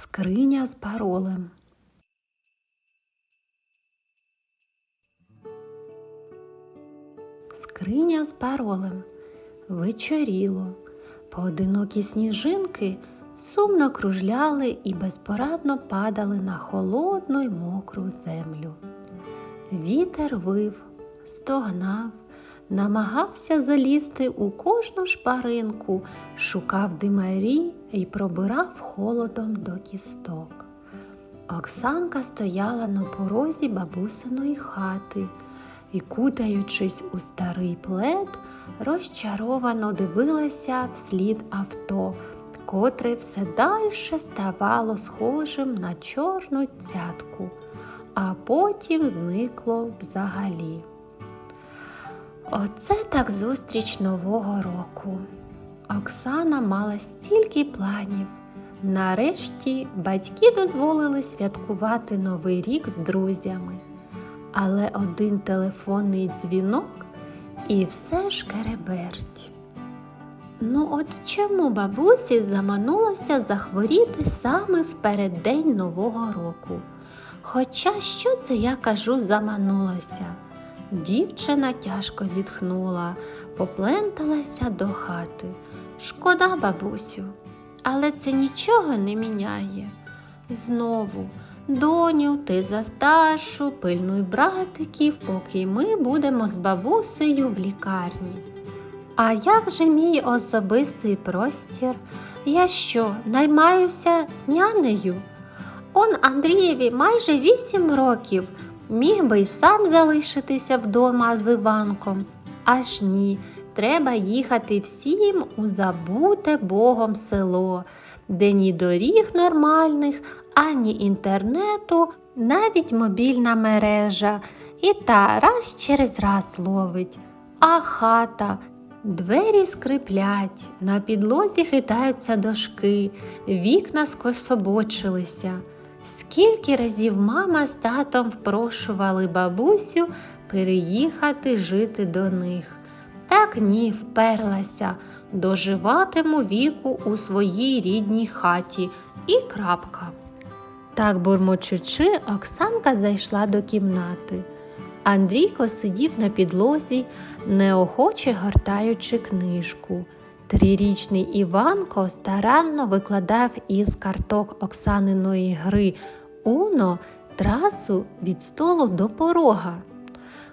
Скриня з паролем. Скриня з паролем. Вечоріло. Поодинокі сніжинки сумно кружляли і безпорадно падали на холодну й мокру землю. Вітер вив, стогнав, намагався залізти у кожну шпаринку, шукав димарі і пробирав холодом до кісток. Оксанка стояла на порозі бабусиної хати і, кутаючись у старий плед, розчаровано дивилася вслід авто, котре все дальше ставало схожим на чорну цятку, а потім зникло взагалі. Оце так зустріч Нового року. Оксана мала стільки планів. Нарешті батьки дозволили святкувати Новий рік з друзями. Але один телефонний дзвінок і все ж кереберть. Ну, от чому бабусі заманулося захворіти саме в переддень Нового року? Хоча що це я кажу заманулося? Дівчина тяжко зітхнула, попленталася до хати. Шкода, бабусю, але це нічого не міняє. Знову, доню, ти за старшу, пильнуй братиків, поки ми будемо з бабусею в лікарні. А як же мій особистий простір? Я що, наймаюся нянею? Он Андрієві майже вісім років. Міг би й сам залишитися вдома з Іванком. Аж ні, треба їхати всім у забуте Богом село, де ні доріг нормальних, ані інтернету, навіть мобільна мережа, і та раз через раз ловить. А хата, двері скриплять, на підлозі хитаються дошки, вікна скособочилися. Скільки разів мама з татом впрошували бабусю переїхати жити до них. Так ні, вперлася, доживатиму віку у своїй рідній хаті і крапка. Так бурмочучи, Оксанка зайшла до кімнати. Андрійко сидів на підлозі, неохоче гортаючи книжку. Трирічний Іванко старанно викладав із карток Оксаниної гри Уно трасу від столу до порога.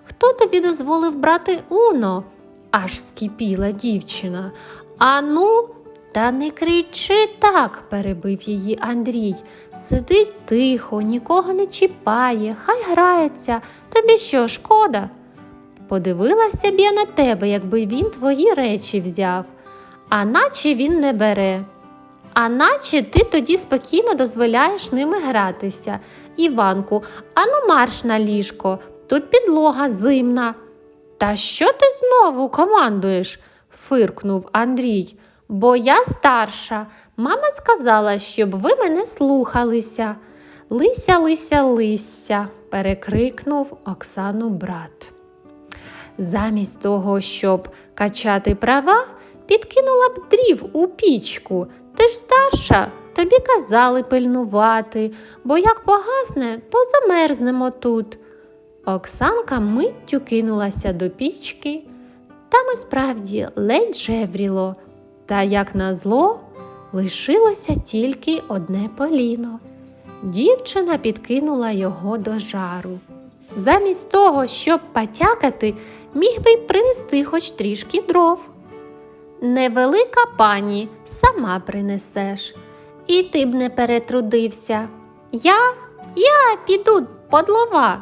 Хто тобі дозволив брати Уно? аж скипіла дівчина. Ану, та не кричи так, перебив її Андрій. Сидить тихо, нікого не чіпає, хай грається. Тобі що, шкода? Подивилася б я на тебе, якби він твої речі взяв а наче він не бере. А наче ти тоді спокійно дозволяєш ними гратися. Іванку, ану марш на ліжко, тут підлога зимна. Та що ти знову командуєш? фиркнув Андрій. Бо я старша. Мама сказала, щоб ви мене слухалися. Лися, лися, лися, перекрикнув Оксану брат. Замість того, щоб качати права, підкинула б дрів у пічку. Ти ж старша, тобі казали пильнувати, бо як погасне, то замерзнемо тут. Оксанка миттю кинулася до пічки, там і справді ледь жевріло, та, як назло, лишилося тільки одне поліно. Дівчина підкинула його до жару. Замість того, щоб потякати, міг би принести хоч трішки дров. Невелика пані, сама принесеш. І ти б не перетрудився. Я, я піду подлова,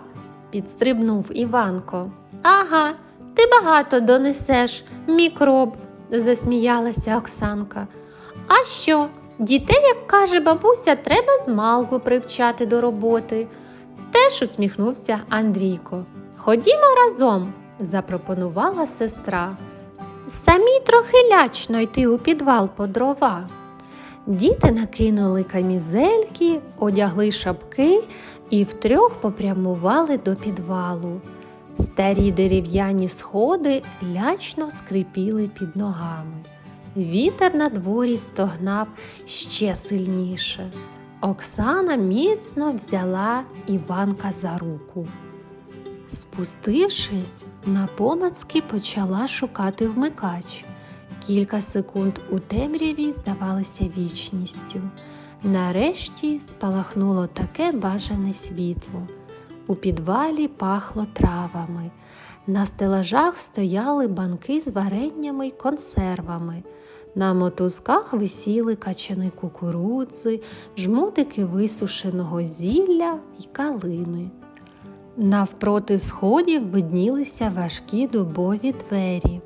підстрибнув Іванко. Ага, ти багато донесеш, мікроб, засміялася Оксанка. А що? Дітей, як каже бабуся, треба змалку привчати до роботи. Теж усміхнувся Андрійко. Ходімо разом, запропонувала сестра. Самі трохи лячно йти у підвал по дрова. Діти накинули камізельки, одягли шапки і втрьох попрямували до підвалу. Старі дерев'яні сходи лячно скрипіли під ногами. Вітер на дворі стогнав ще сильніше. Оксана міцно взяла Іванка за руку. Спустившись, напомацки почала шукати вмикач. Кілька секунд у темряві здавалися вічністю. Нарешті спалахнуло таке бажане світло. У підвалі пахло травами. На стелажах стояли банки з вареннями й консервами. На мотузках висіли качани кукурудзи, жмутики висушеного зілля й калини. Навпроти сходів виднілися важкі дубові двері.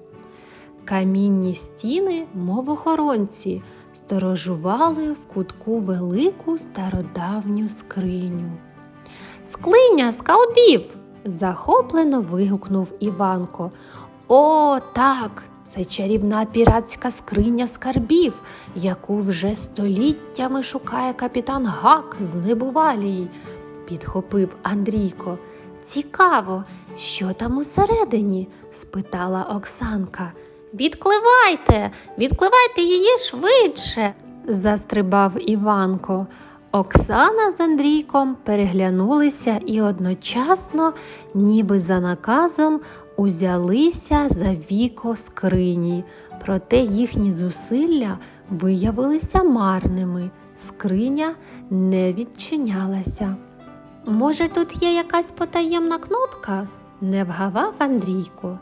Камінні стіни, мов охоронці, сторожували в кутку велику стародавню скриню. Склиня скалбів. захоплено вигукнув Іванко. О, так, це чарівна піратська скриня скарбів, яку вже століттями шукає капітан Гак з Небувалії, підхопив Андрійко. Цікаво, що там усередині? спитала Оксанка. Відкливайте, відкливайте її швидше, застрибав Іванко. Оксана з Андрійком переглянулися і одночасно, ніби за наказом, узялися за віко скрині. Проте їхні зусилля виявилися марними. Скриня не відчинялася. Може, тут є якась потаємна кнопка? не вгавав Андрійко.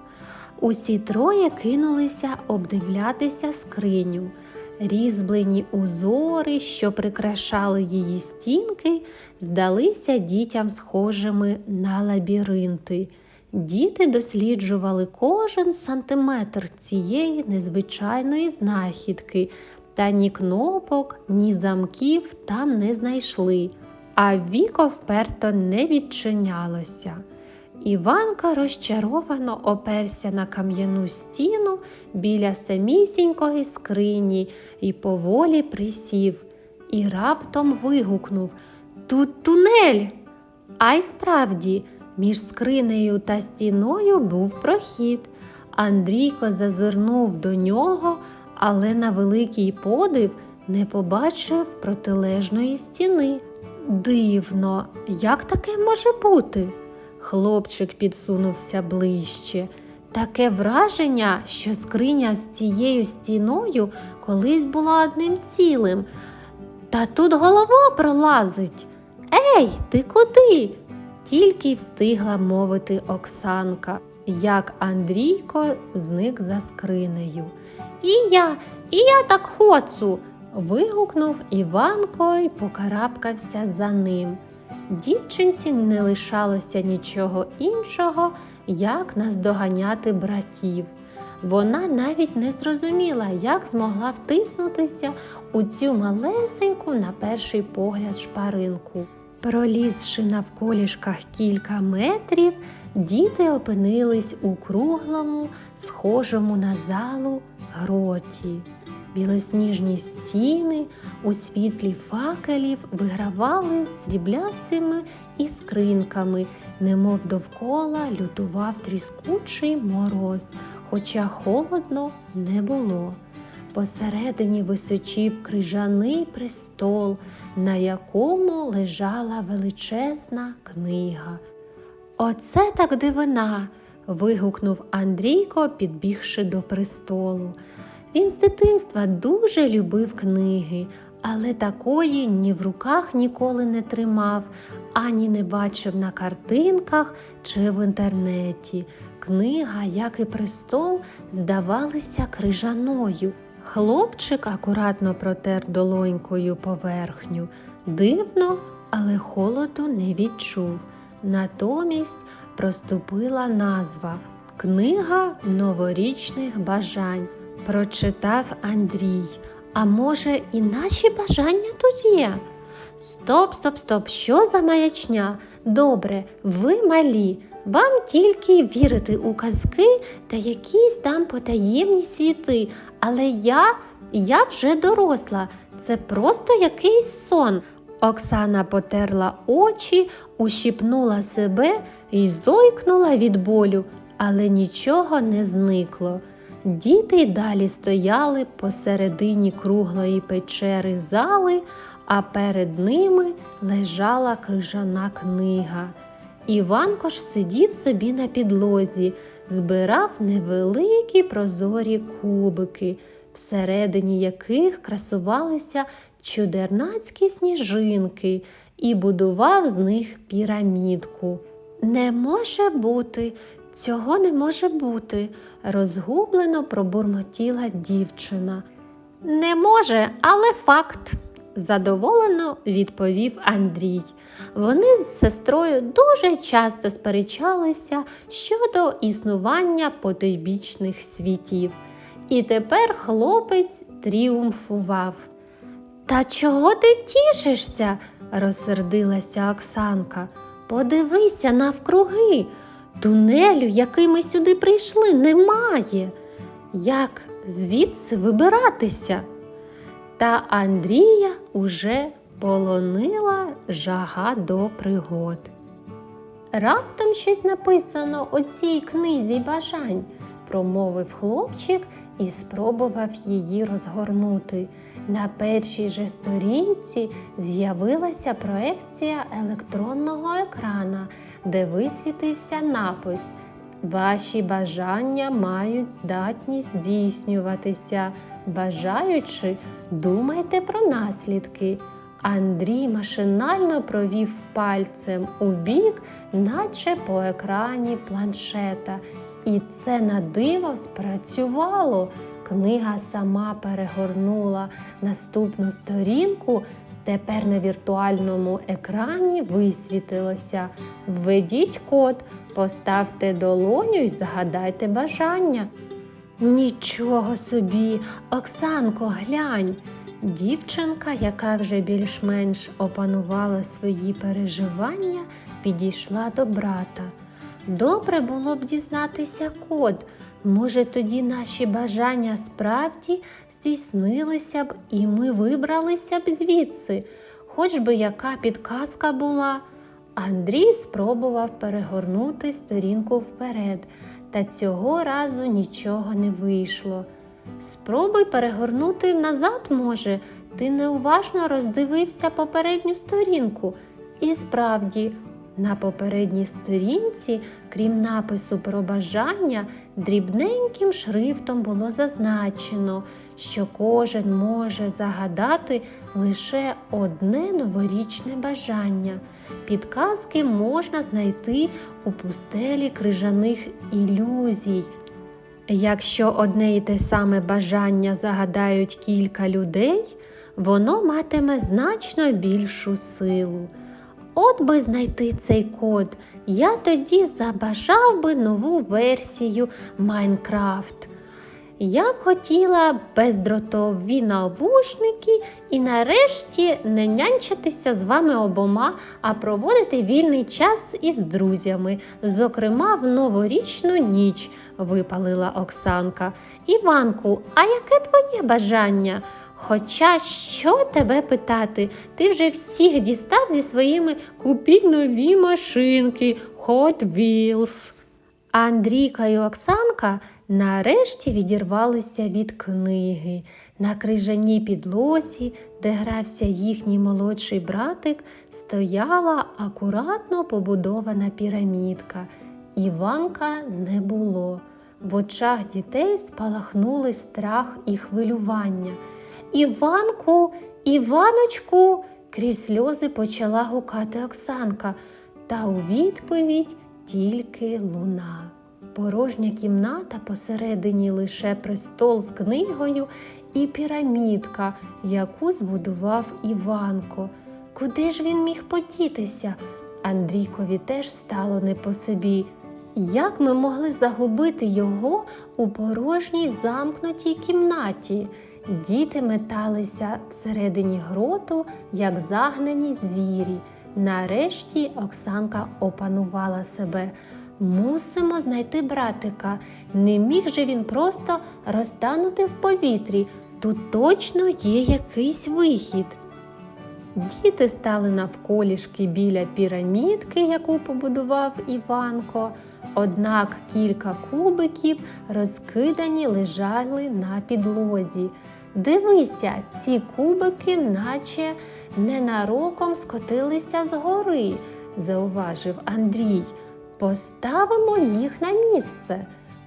Усі троє кинулися обдивлятися скриню. Різьблені узори, що прикрашали її стінки, здалися дітям схожими на лабіринти. Діти досліджували кожен сантиметр цієї незвичайної знахідки, та ні кнопок, ні замків там не знайшли, а віко вперто не відчинялося. Іванка розчаровано оперся на кам'яну стіну біля самісінької скрині і поволі присів, і раптом вигукнув Тут тунель. А й справді, між скринею та стіною був прохід. Андрійко зазирнув до нього, але на великий подив не побачив протилежної стіни. Дивно, як таке може бути? Хлопчик підсунувся ближче. Таке враження, що скриня з цією стіною колись була одним цілим. Та тут голова пролазить. Ей, ти куди? Тільки й встигла мовити Оксанка, як Андрійко зник за скринею. І я, і я так хочу. Вигукнув Іванко й покарабкався за ним. Дівчинці не лишалося нічого іншого, як наздоганяти братів. Вона навіть не зрозуміла, як змогла втиснутися у цю малесеньку, на перший погляд, шпаринку. Пролізши навколішках кілька метрів, діти опинились у круглому, схожому на залу гроті. Білосніжні стіни у світлі факелів вигравали сріблястими іскринками, немов довкола лютував тріскучий мороз, хоча холодно не було. Посередині височів крижаний престол, на якому лежала величезна книга. Оце так дивина. вигукнув Андрійко, підбігши до престолу. Він з дитинства дуже любив книги, але такої ні в руках ніколи не тримав, ані не бачив на картинках чи в інтернеті. Книга, як і престол, здавалися крижаною. Хлопчик акуратно протер долонькою поверхню. Дивно, але холоду не відчув. Натомість проступила назва Книга новорічних бажань. Прочитав Андрій. А може, і наші бажання тут є? Стоп, стоп, стоп, що за маячня? Добре, ви малі. Вам тільки вірити у казки та якісь там потаємні світи. Але я, я вже доросла. Це просто якийсь сон. Оксана потерла очі, ущипнула себе і зойкнула від болю, але нічого не зникло. Діти й далі стояли посередині круглої печери зали, а перед ними лежала крижана книга. Іванко ж сидів собі на підлозі, збирав невеликі прозорі кубики, всередині яких красувалися чудернацькі сніжинки, і будував з них пірамідку. Не може бути, цього не може бути, розгублено пробурмотіла дівчина. Не може, але факт, задоволено відповів Андрій. Вони з сестрою дуже часто сперечалися щодо існування потойбічних світів. І тепер хлопець тріумфував. Та чого ти тішишся? розсердилася Оксанка. Подивися навкруги. Тунелю, який ми сюди прийшли, немає. Як звідси вибиратися? Та Андрія уже полонила жага до пригод. Раптом щось написано у цій книзі бажань, промовив хлопчик і спробував її розгорнути. На першій же сторінці з'явилася проекція електронного екрана, де висвітився напис Ваші бажання мають здатність здійснюватися. Бажаючи, думайте про наслідки. Андрій машинально провів пальцем у бік, наче по екрані планшета. І це на диво спрацювало. Книга сама перегорнула наступну сторінку. Тепер на віртуальному екрані висвітилося. Введіть код, поставте долоню і загадайте бажання. Нічого собі, Оксанко, глянь. Дівчинка, яка вже більш-менш опанувала свої переживання, підійшла до брата. Добре було б дізнатися код. Може, тоді наші бажання справді здійснилися б, і ми вибралися б звідси, хоч би яка підказка була. Андрій спробував перегорнути сторінку вперед, та цього разу нічого не вийшло. Спробуй перегорнути назад, може, ти неуважно роздивився попередню сторінку. І справді, на попередній сторінці, крім напису про бажання, дрібненьким шрифтом було зазначено, що кожен може загадати лише одне новорічне бажання. Підказки можна знайти у пустелі крижаних ілюзій. Якщо одне і те саме бажання загадають кілька людей, воно матиме значно більшу силу. От би знайти цей код, я тоді забажав би нову версію Майнкрафт. Я б хотіла бездротові навушники і нарешті не нянчитися з вами обома, а проводити вільний час із друзями, зокрема в новорічну ніч, випалила Оксанка. Іванку, а яке твоє бажання? Хоча що тебе питати, ти вже всіх дістав зі своїми купіть нові машинки, Hot Wheels. Андрійка і Оксанка нарешті відірвалися від книги. На крижаній підлозі, де грався їхній молодший братик, стояла акуратно побудована пірамідка. Іванка не було. В очах дітей спалахнули страх і хвилювання. Іванку, Іваночку, крізь сльози почала гукати Оксанка, та у відповідь тільки луна. Порожня кімната посередині лише престол з книгою і пірамідка, яку збудував Іванко. Куди ж він міг подітися? Андрійкові теж стало не по собі. Як ми могли загубити його у порожній замкнутій кімнаті? Діти металися всередині гроту, як загнані звірі. Нарешті Оксанка опанувала себе. Мусимо знайти братика. Не міг же він просто розтанути в повітрі. Тут точно є якийсь вихід. Діти стали навколішки біля пірамідки, яку побудував Іванко. Однак кілька кубиків розкидані лежали на підлозі. Дивися, ці кубики, наче ненароком скотилися з гори, зауважив Андрій. Поставимо їх на місце.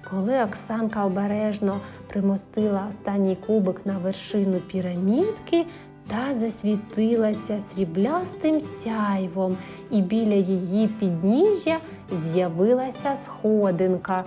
Коли Оксанка обережно примостила останній кубик на вершину пірамідки, та засвітилася сріблястим сяйвом, і біля її підніжжя з'явилася сходинка.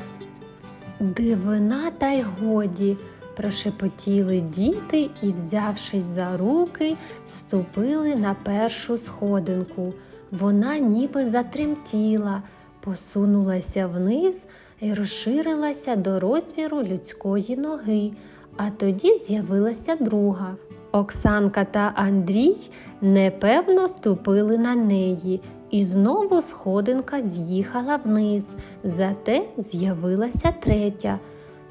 Дивина та й годі, прошепотіли діти і, взявшись за руки, ступили на першу сходинку. Вона ніби затремтіла, посунулася вниз і розширилася до розміру людської ноги, а тоді з'явилася друга. Оксанка та Андрій непевно ступили на неї, і знову сходинка з'їхала вниз, зате з'явилася третя.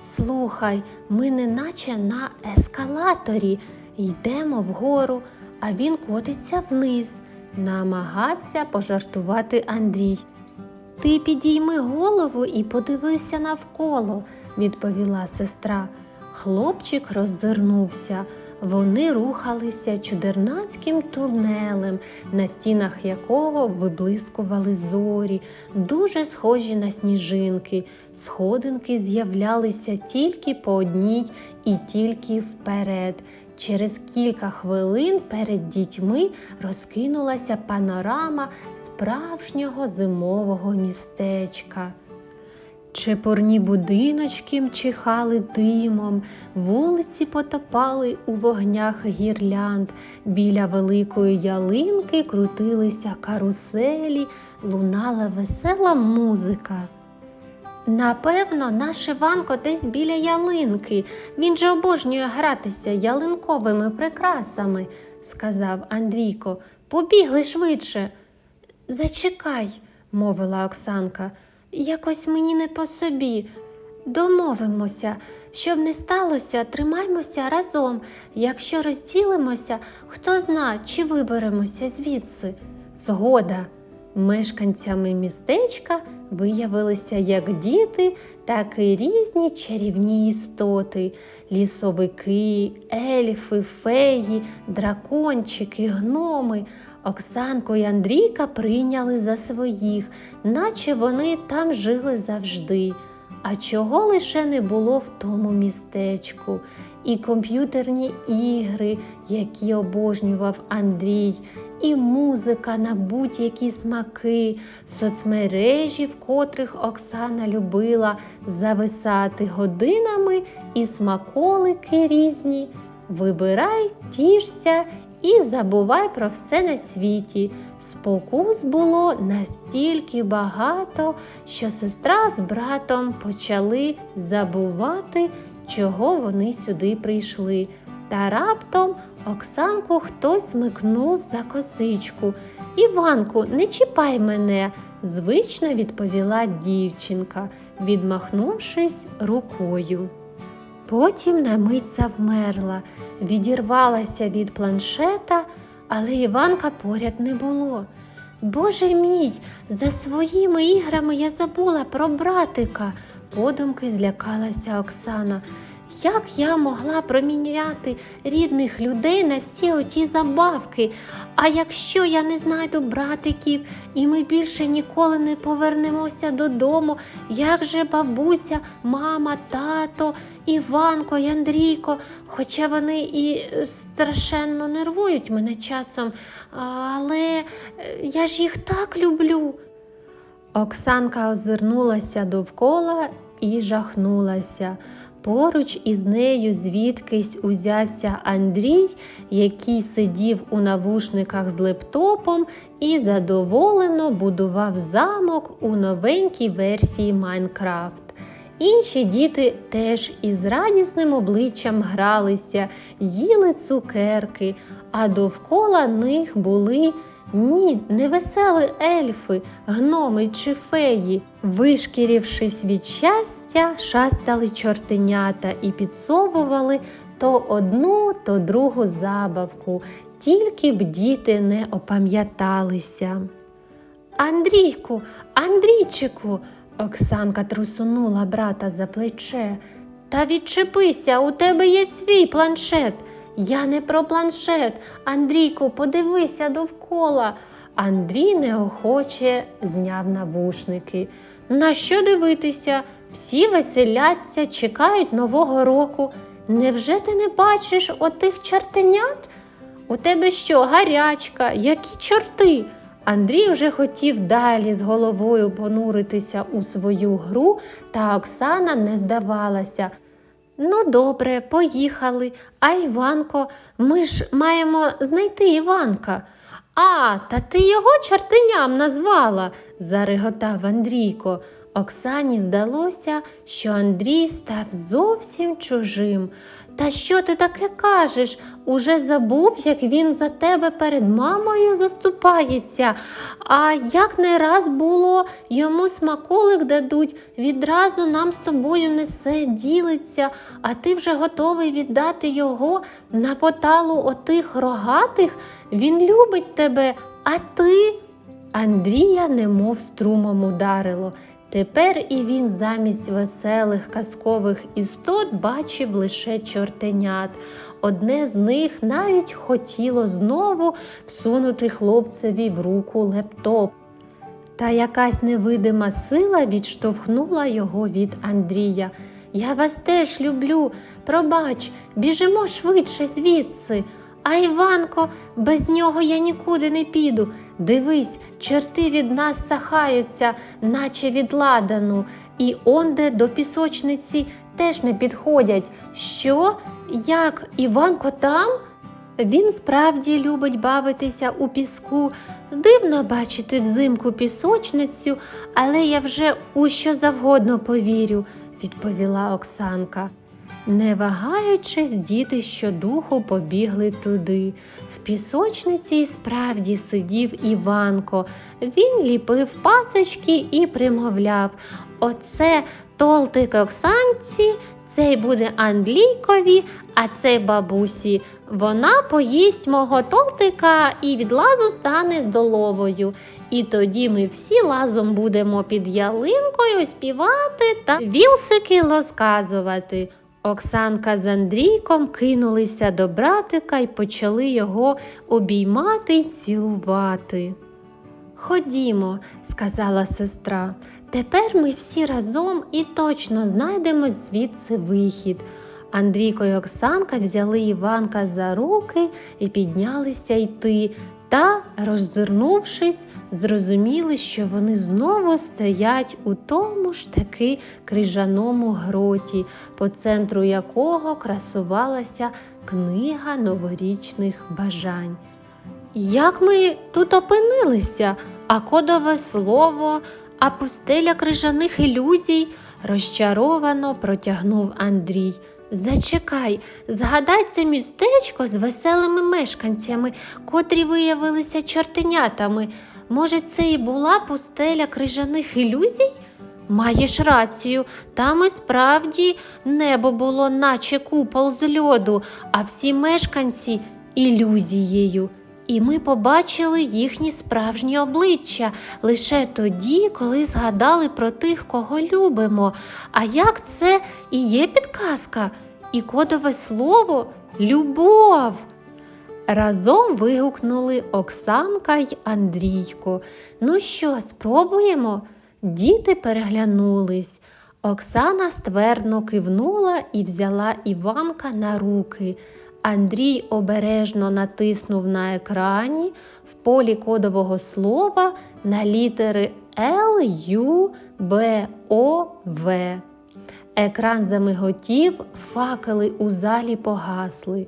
Слухай, ми неначе на ескалаторі йдемо вгору, а він котиться вниз, намагався пожартувати Андрій. Ти підійми голову і подивися навколо, відповіла сестра. Хлопчик роззирнувся. Вони рухалися чудернацьким тунелем, на стінах якого виблискували зорі, дуже схожі на сніжинки. Сходинки з'являлися тільки по одній і тільки вперед. Через кілька хвилин перед дітьми розкинулася панорама справжнього зимового містечка. Чепурні будиночки мчихали димом, вулиці потопали у вогнях гірлянд, біля великої ялинки крутилися каруселі, лунала весела музика. Напевно, наш Іванко десь біля ялинки. Він же обожнює гратися ялинковими прикрасами, сказав Андрійко. Побігли швидше. Зачекай, мовила Оксанка. Якось мені не по собі. Домовимося, щоб не сталося, тримаймося разом. Якщо розділимося, хто зна, чи виберемося звідси. Згода. Мешканцями містечка виявилися як діти, так і різні чарівні істоти: лісовики, ельфи, феї, дракончики, гноми. Оксанку і Андрійка прийняли за своїх, наче вони там жили завжди. А чого лише не було в тому містечку, і комп'ютерні ігри, які обожнював Андрій, і музика на будь-які смаки, соцмережі, в котрих Оксана любила зависати годинами, і смаколики різні. Вибирай, тішся і забувай про все на світі. Спокус було настільки багато, що сестра з братом почали забувати, чого вони сюди прийшли. Та раптом Оксанку хтось смикнув за косичку. Іванку, не чіпай мене, звично відповіла дівчинка, відмахнувшись рукою. Потім на мить завмерла, відірвалася від планшета, але Іванка поряд не було. Боже мій, за своїми іграми я забула про братика, подумки злякалася Оксана. Як я могла проміняти рідних людей на всі оті забавки? А якщо я не знайду братиків і ми більше ніколи не повернемося додому, як же бабуся, мама, тато, Іванко й Андрійко, хоча вони і страшенно нервують мене часом, але е, я ж їх так люблю. Оксанка озирнулася довкола і жахнулася. Поруч із нею звідкись узявся Андрій, який сидів у навушниках з лептопом і задоволено будував замок у новенькій версії Майнкрафт. Інші діти теж із радісним обличчям гралися, їли цукерки, а довкола них були ні, не весели ельфи, гноми чи феї. Вишкірівшись від щастя, шастали чортенята і підсовували то одну, то другу забавку, тільки б діти не опам'яталися. Андрійку, Андрійчику, Оксанка трусунула брата за плече. Та відчепися, у тебе є свій планшет. Я не про планшет. Андрійку, подивися довкола. Андрій неохоче зняв навушники. На що дивитися? Всі веселяться, чекають Нового року. Невже ти не бачиш отих чортенят? У тебе що, гарячка, які чорти? Андрій вже хотів далі з головою понуритися у свою гру, та Оксана не здавалася. Ну, добре, поїхали. А Іванко, ми ж маємо знайти Іванка. А, та ти його чортеням назвала, зареготав Андрійко. Оксані здалося, що Андрій став зовсім чужим. Та що ти таке кажеш? Уже забув, як він за тебе перед мамою заступається. А як не раз було, йому смаколик дадуть, відразу нам з тобою несе, ділиться, а ти вже готовий віддати його на поталу отих рогатих. Він любить тебе, а ти. Андрія немов струмом ударило. Тепер і він замість веселих казкових істот бачив лише чортенят. Одне з них навіть хотіло знову всунути хлопцеві в руку лептоп. Та якась невидима сила відштовхнула його від Андрія. Я вас теж люблю. Пробач, біжимо швидше звідси. А Іванко, без нього я нікуди не піду. Дивись, чорти від нас сахаються, наче від ладану, і онде до пісочниці теж не підходять. Що? Як Іванко там? Він справді любить бавитися у піску. Дивно бачити взимку пісочницю, але я вже у що завгодно повірю, відповіла Оксанка. Не вагаючись, діти щодуху побігли туди. В пісочниці й справді сидів Іванко. Він ліпив пасочки і примовляв Оце толтик Оксанці, цей буде Андрійкові, а цей бабусі. Вона поїсть мого толтика і від лазу стане здоловою. І тоді ми всі лазом будемо під ялинкою співати та вілсики розказувати. Оксанка з Андрійком кинулися до братика і почали його обіймати й цілувати. Ходімо, сказала сестра, тепер ми всі разом і точно знайдемо звідси вихід. Андрійко й Оксанка взяли Іванка за руки і піднялися йти, та, роззирнувшись, зрозуміли, що вони знову стоять у тому ж таки крижаному гроті, по центру якого красувалася книга новорічних бажань. Як ми тут опинилися, а кодове слово, а пустеля крижаних ілюзій, розчаровано протягнув Андрій. Зачекай, згадай це містечко з веселими мешканцями, котрі виявилися чортенятами. Може, це і була пустеля крижаних ілюзій? Маєш рацію, там і справді небо було, наче купол з льоду, а всі мешканці ілюзією. І ми побачили їхні справжні обличчя лише тоді, коли згадали про тих, кого любимо. А як це і є підказка? І кодове слово любов. Разом вигукнули Оксанка й Андрійко. Ну що, спробуємо? Діти переглянулись. Оксана ствердно кивнула і взяла Іванка на руки. Андрій обережно натиснув на екрані в полі кодового слова на літери Л, Ю, Б, О, В. Екран замиготів, факели у залі погасли.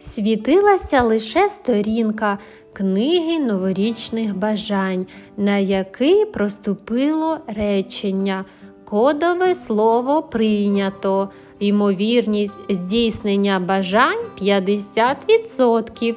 Світилася лише сторінка книги новорічних бажань, на який проступило речення. Кодове слово прийнято. Ймовірність здійснення бажань 50%.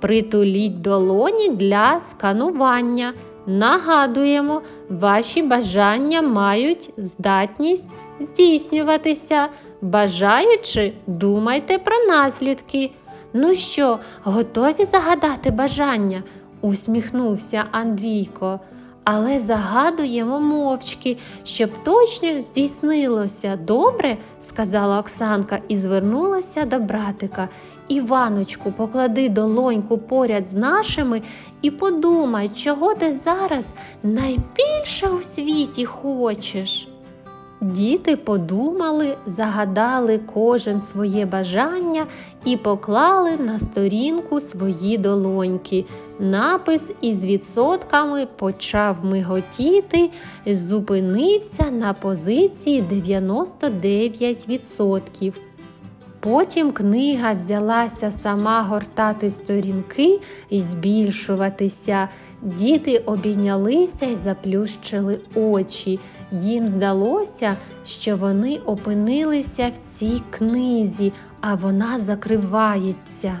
Притуліть долоні для сканування. Нагадуємо, ваші бажання мають здатність здійснюватися. Бажаючи, думайте про наслідки. Ну що, готові загадати бажання? усміхнувся Андрійко. Але загадуємо мовчки, щоб точно здійснилося. Добре, сказала Оксанка і звернулася до братика. Іваночку, поклади долоньку поряд з нашими і подумай, чого ти зараз найбільше у світі хочеш. Діти подумали, загадали кожен своє бажання і поклали на сторінку свої долоньки. Напис із відсотками почав миготіти, зупинився на позиції 99%. Потім книга взялася сама гортати сторінки і збільшуватися. Діти обійнялися і заплющили очі. Їм здалося, що вони опинилися в цій книзі, а вона закривається.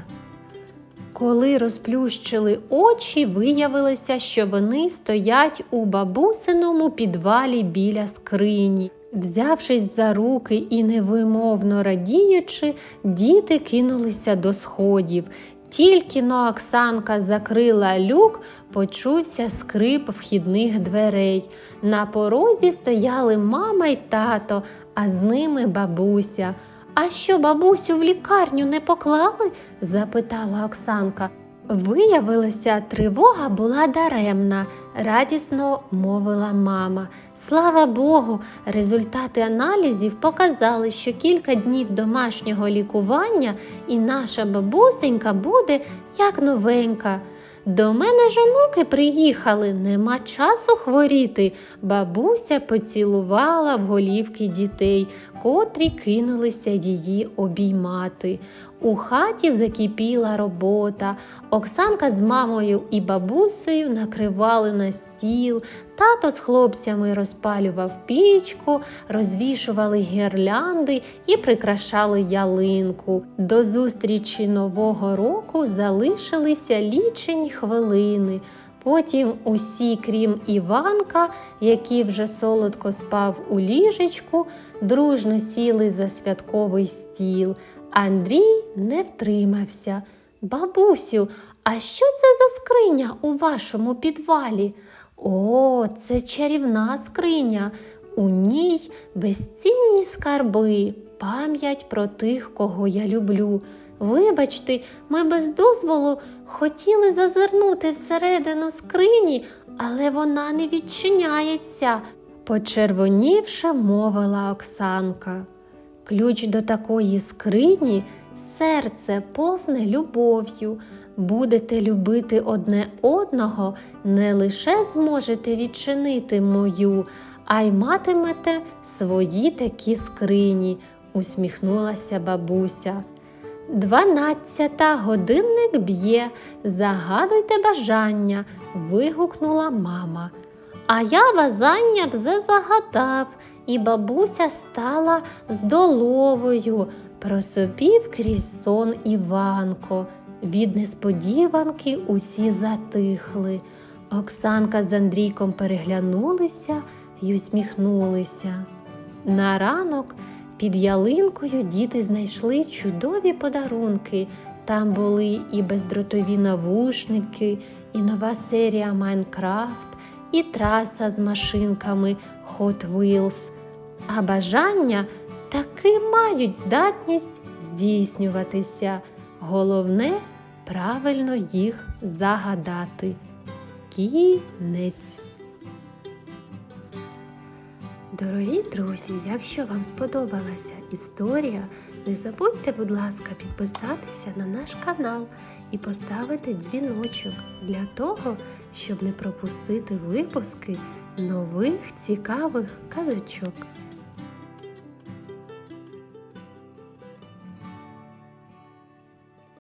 Коли розплющили очі, виявилося, що вони стоять у бабусиному підвалі біля скрині. Взявшись за руки і невимовно радіючи, діти кинулися до сходів. Тільки но Оксанка закрила люк, почувся скрип вхідних дверей. На порозі стояли мама й тато, а з ними бабуся. А що, бабусю в лікарню не поклали? запитала Оксанка. Виявилося, тривога була даремна, радісно мовила мама. Слава Богу, результати аналізів показали, що кілька днів домашнього лікування і наша бабусенька буде як новенька. До мене ж онуки приїхали, нема часу хворіти. Бабуся поцілувала в голівки дітей, котрі кинулися її обіймати. У хаті закипіла робота. Оксанка з мамою і бабусею накривали на стіл, тато з хлопцями розпалював пічку, розвішували гірлянди і прикрашали ялинку. До зустрічі Нового року залишилися лічені хвилини. Потім усі, крім Іванка, який вже солодко спав у ліжечку, дружно сіли за святковий стіл. Андрій не втримався. Бабусю, а що це за скриня у вашому підвалі? О, це чарівна скриня. У ній безцінні скарби, пам'ять про тих, кого я люблю. Вибачте, ми без дозволу хотіли зазирнути всередину скрині, але вона не відчиняється, почервонівши, мовила Оксанка. Ключ до такої скрині серце повне любов'ю. Будете любити одне одного, не лише зможете відчинити мою, а й матимете свої такі скрині, усміхнулася бабуся. Дванадцята годинник б'є, загадуйте бажання, вигукнула мама. А я бажання вже загадав, і бабуся стала здоловою, просопів крізь сон Іванко. Від несподіванки усі затихли. Оксанка з Андрійком переглянулися й усміхнулися. На ранок під ялинкою діти знайшли чудові подарунки. Там були і бездротові навушники, і нова серія Майнкрафт, і траса з машинками Hot Wheels. А бажання таки мають здатність здійснюватися. Головне правильно їх загадати. Кінець. Дорогі друзі, якщо вам сподобалася історія, не забудьте, будь ласка, підписатися на наш канал і поставити дзвіночок для того, щоб не пропустити випуски нових цікавих казочок.